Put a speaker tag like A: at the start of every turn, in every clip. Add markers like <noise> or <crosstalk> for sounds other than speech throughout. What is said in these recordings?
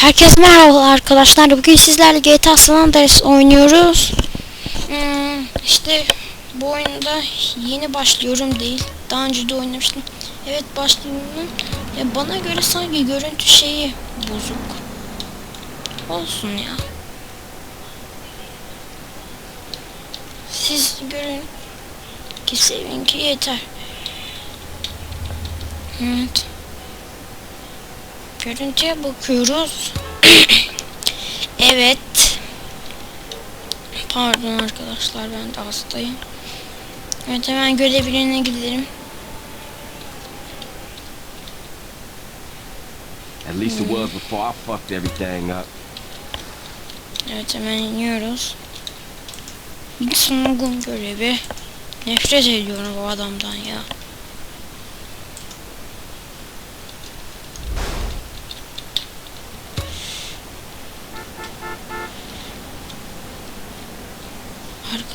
A: Herkes merhaba arkadaşlar. Bugün sizlerle GTA San Andreas oynuyoruz. Hmm, işte bu oyunda yeni başlıyorum değil. Daha önce de oynamıştım. Evet başlıyorum. Ya bana göre sanki görüntü şeyi bozuk. Olsun ya. Siz görün ki sevin ki yeter. Evet. Görüntüye bakıyoruz. <clears throat> evet. Pardon arkadaşlar ben de hastayım. Evet hemen görevlerine gidelim.
B: At least it was before I fucked everything up.
A: Evet hemen iniyoruz. Bir sungun görevi. Nefret ediyorum bu adamdan ya.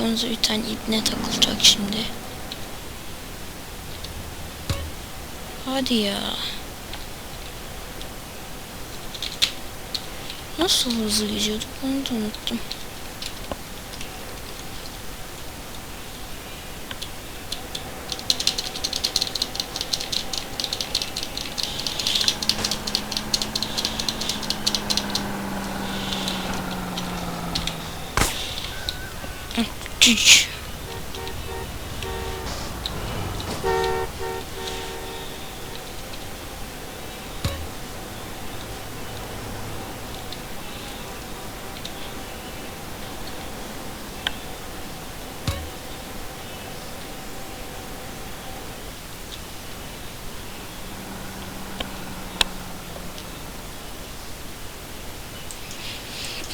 A: Arkamıza bir tane ipne takılacak şimdi. Hadi ya. Nasıl hızlı gidiyorduk onu da unuttum. Cüc.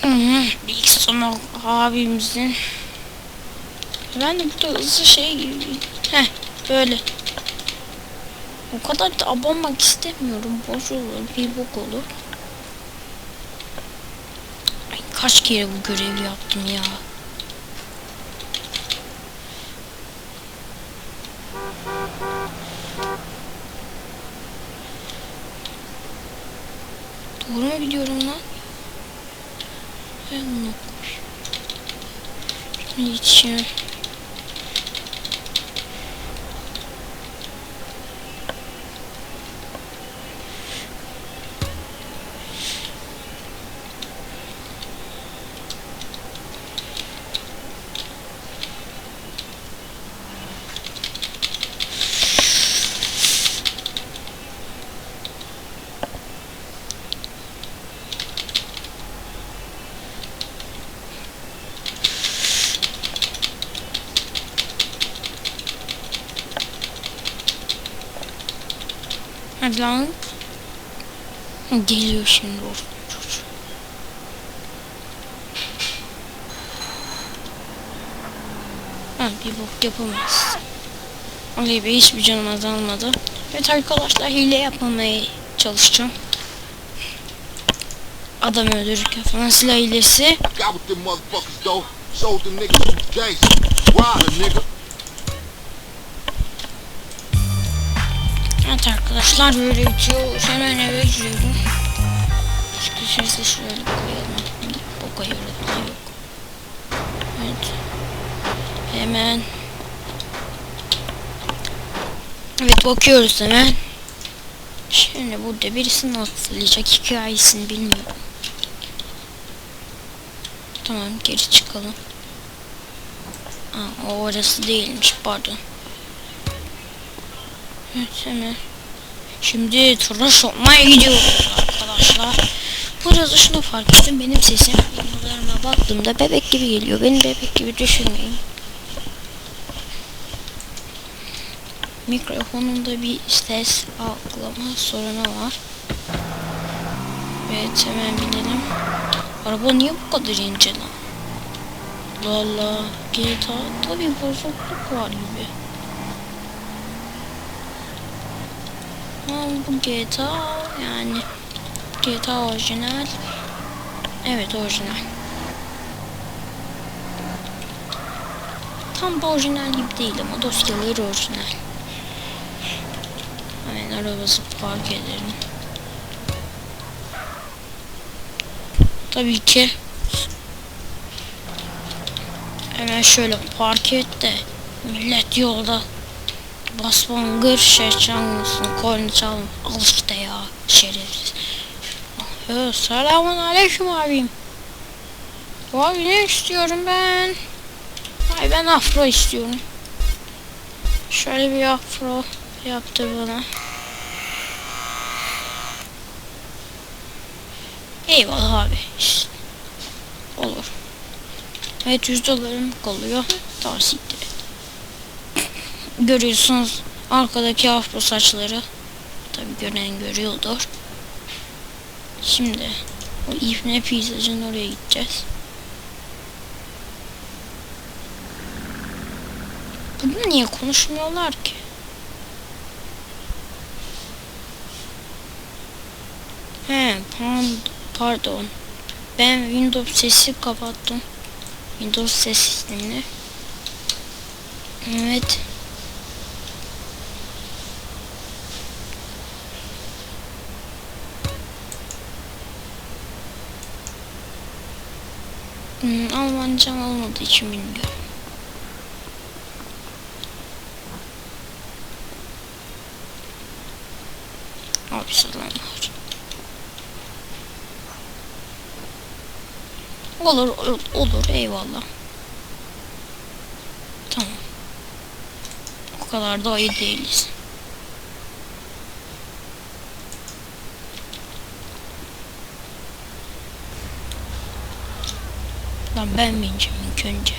A: Hı, İlk abimizin ben de burada hızlı şey gibi. Heh böyle. O kadar da abanmak istemiyorum. Bozulur bir bok olur. Ay, kaç kere bu görevi yaptım ya. Doğru mu gidiyorum lan? Ben bunu Şimdi içiyorum. Hadi lan. Geliyor şimdi. Ha bir bok yapamaz. Oley be hiçbir canım azalmadı. Evet arkadaşlar hile yapmamaya çalışacağım. Adam öldürürken falan silah hilesi. Evet arkadaşlar böyle bitiyor. Hemen eve giriyorum. İşte sesi şöyle koyalım. Boka yaratma yok. Evet. Hemen. Evet bakıyoruz hemen. Şimdi burada birisi nasıl hatırlayacak hikayesini bilmiyorum. Tamam geri çıkalım. Aa, o orası değilmiş pardon. Evet hemen. Şimdi tıraş olmaya gidiyoruz arkadaşlar. Burada şunu fark ettim. Benim sesim videolarıma baktığımda bebek gibi geliyor. Beni bebek gibi düşünmeyin. Mikrofonumda bir ses algılama sorunu var. Evet hemen binelim. Araba niye bu kadar ince lan? Allah Allah. GTA'da bir bozukluk var gibi. Bu GTA yani GTA orijinal. Evet orijinal. Tam orijinal gibi değil ama dosyaları orijinal. Hemen arabası park edelim. Tabii ki hemen şöyle park et de millet yolda bas bangır şey çalmasın korna çalmasın al işte ya şerefsiz. Selamun aleyküm abim. Abi ne istiyorum ben? Ay ben afro istiyorum. Şöyle bir afro yaptı bana. Eyvallah abi. Olur. Evet 100 dolarım kalıyor. Daha siktir. Görüyorsunuz arkadaki afro saçları. Tabi gören görüyordur. Şimdi o ifne pizzacının oraya gideceğiz. Burada niye konuşmuyorlar ki? He, pardon. Ben Windows sesi kapattım. Windows ses sistemini. Evet. Hmm, Almancam olmadığı için bilmiyorum. Abi selamlar. Olur, olur, olur eyvallah. Tamam. O kadar da iyi değiliz. Lan ben bineceğim ilk önce.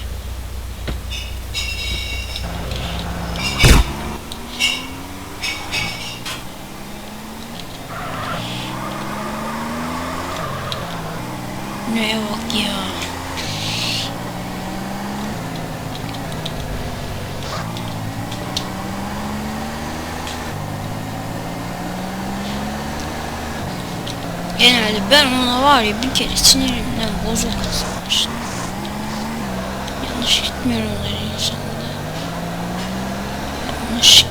A: Neye bak ya. Genelde ben ona var ya bir kere sinirimden kazanmıştım. Yanlış gitmiyorum onları insanlara. Yanlış.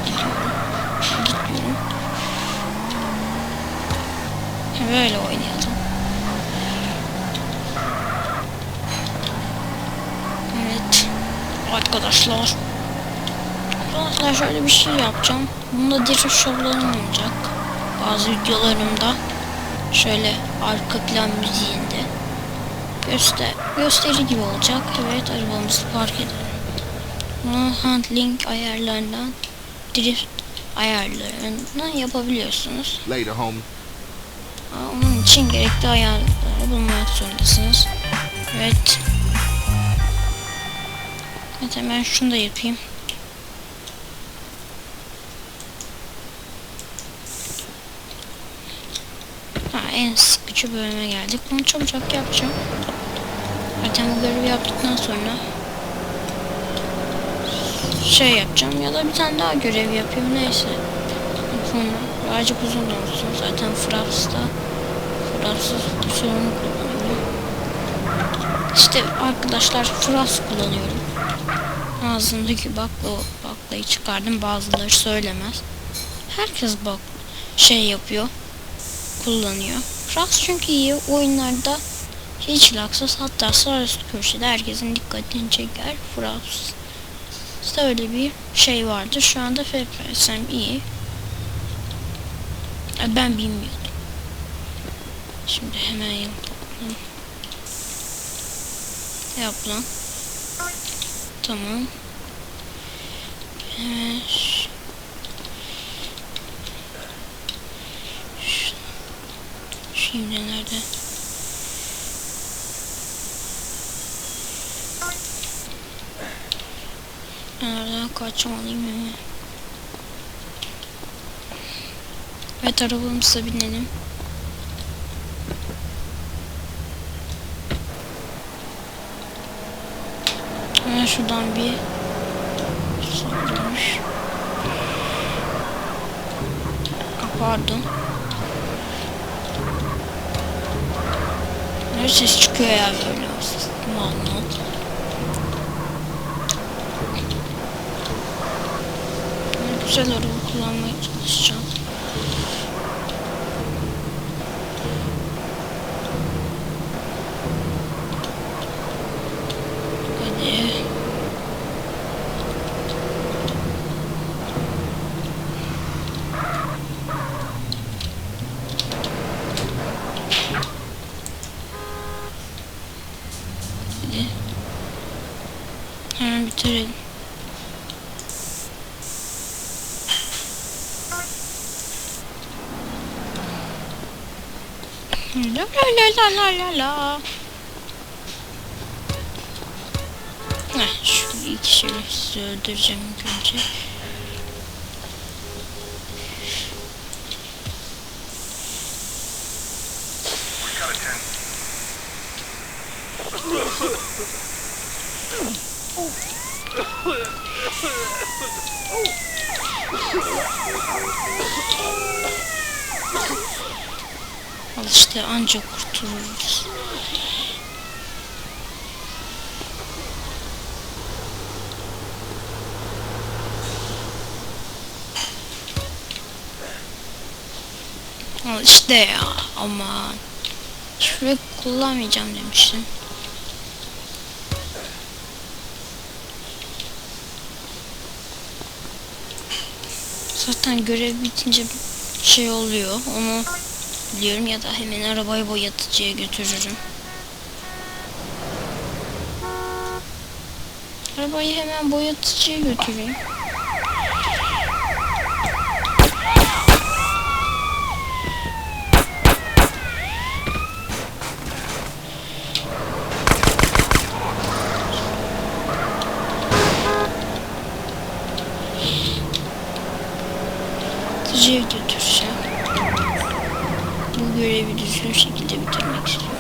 A: Gitmiyorum. Böyle oynayalım. Evet. Arkadaşlar. Arkadaşlar şöyle bir şey yapacağım. Bunda drift şovlarım olacak. Bazı videolarımda. Şöyle arka plan müziğinde. Göster gösteri gibi olacak. Evet arabamızı park edelim. Bunu handling ayarlarından drift ayarlarından yapabiliyorsunuz.
C: Later, homie.
A: Onun için gerekli ayarları bulmak zorundasınız. Evet. Evet hemen şunu da yapayım. Ha, en sıkıcı bölüme geldik. Bunu çabucak yapacağım. Zaten bu görevi yaptıktan sonra şey yapacağım ya da bir tane daha görev yapayım neyse. Sonra birazcık uzun olsun. Zaten Fraps'ta Fraps'ız sorunu kullanıyorum. İşte arkadaşlar Fraps kullanıyorum. Ağzımdaki bakla, baklayı çıkardım. Bazıları söylemez. Herkes bak şey yapıyor. Kullanıyor. Fraps çünkü iyi oyunlarda hiç laksız hatta sağ üst köşede herkesin dikkatini çeker. Fraps. İşte öyle bir şey vardır. Şu anda FPS'm iyi. Ben bilmiyordum. Şimdi hemen yapalım. Yap lan. Tamam. Ş- Şimdi nerede? Kaçmalıyım hemen. Evet arabamıza binelim. Hemen şuradan bir. Aa, Pardon. Ne ses çıkıyor ya böyle? güzel araba kullanmaya çalışacağım. Hadi. Hemen bitirelim. La la la la la la. Heh, şu iki şerefsizi öldüreceğim ilk önce. Al işte ancak kurtuluruz. Al işte ya aman. Şurayı kullanmayacağım demiştim. Zaten görev bitince şey oluyor. Onu biliyorum ya da hemen arabayı boyatıcıya götürürüm. Arabayı hemen boyatıcıya götüreyim. Boyatıcıya götüreceğim. Bu görevi düzgün şekilde bitirmek istiyorum.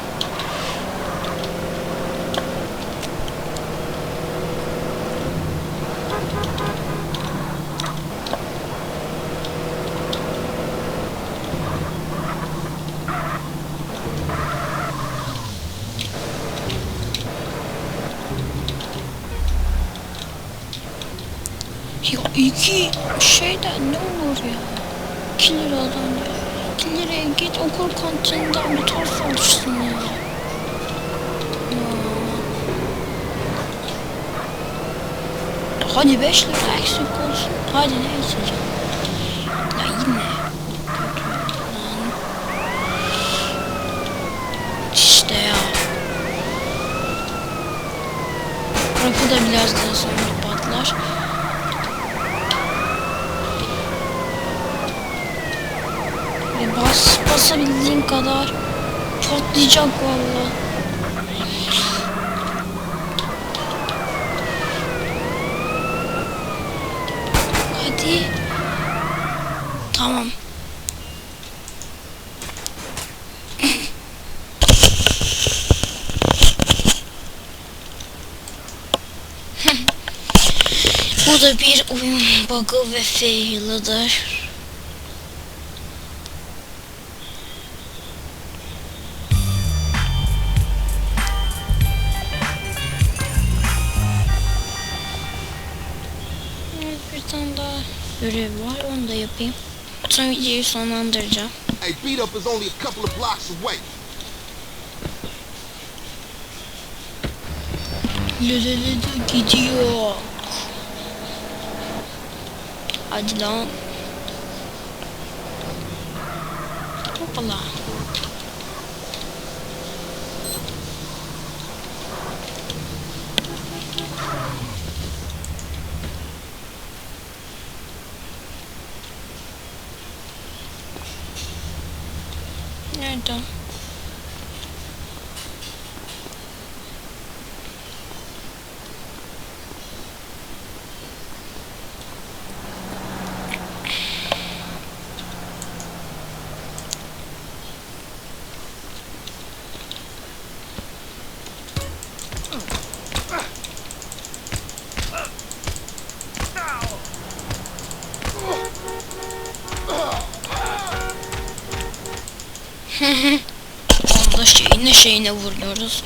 A: Ya iki şeyden ne olur ya? 2 liradan ya. 2 liraya git okul kantininden bir tost alırsın ya. Ya. Hadi 5 lira eksik olsun. Hadi neyse canım. Ya yine. İşte ya. Rapı da biraz daha sonra patlar. Ve bas basabildiğin kadar patlayacak valla. Hadi. Tamam. <laughs> Bu da bir oyun bug'ı ve fail'ıdır. Yapayım. Sonra videoyu sonlandıracağım.
C: Hey, beat up is only a couple of blocks away.
A: Lelelele gidiyor. Hadi lan. Hoppala. Şeyine vuruyoruz.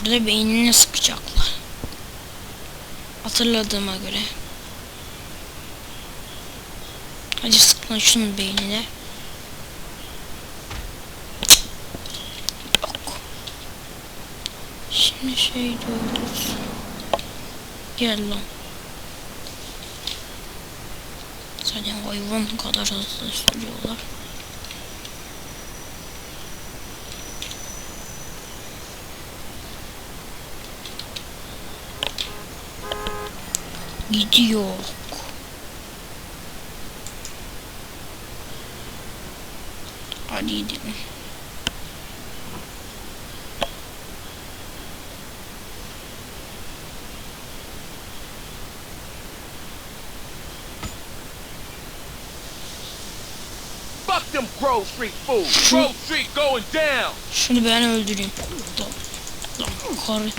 A: Burada beynine sıkacaklar. Hatırladığıma göre. Hadi sıkma şunun beynine. Şimdi şey diyoruz. Gel lan. Zaten hayvan kadar hızlı sürüyorlar. Gidiyor. Hadi gidelim.
D: Them Grove Street fools. Grove Street going down.
A: Şunu ben öldüreyim. Karı,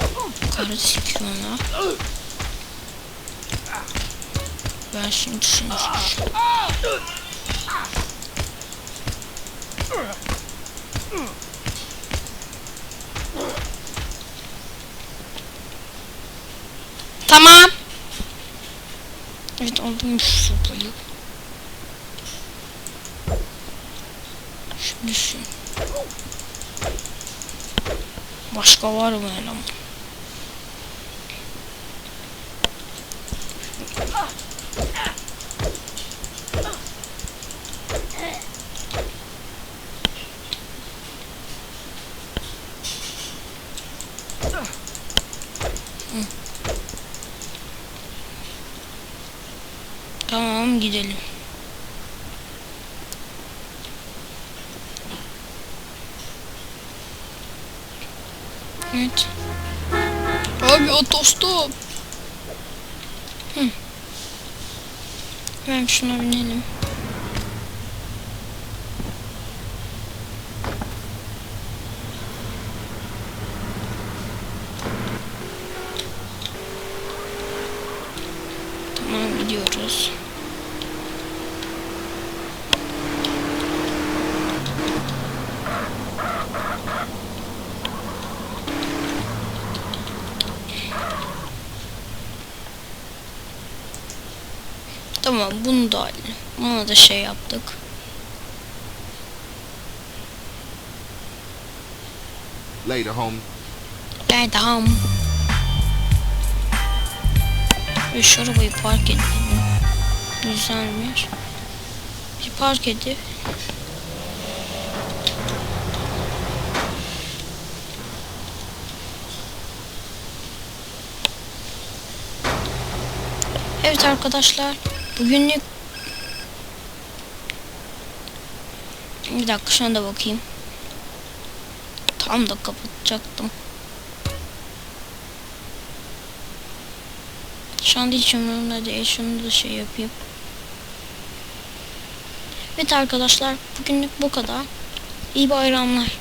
A: karı sikiyor lan. Ben şimdi şunu Tamam. Evet aldım şu sopayı. Şimdi şu. Başka var mı eleman? Tamam gidelim. Evet. Abi otostop. Hı. Ben şuna binelim. Tamam gidiyoruz. Tamam bunu da alalım. Buna da şey yaptık.
C: Later, homie.
A: Gel tamam. Ve şu arabayı park edelim. Güzelmiş. Bir park edip. Evet arkadaşlar. Bugünlük Bir dakika şuna da bakayım. Tam da kapatacaktım. Şu anda hiç umurumda değil. Şunu da şey yapayım. Evet arkadaşlar. Bugünlük bu kadar. İyi bayramlar.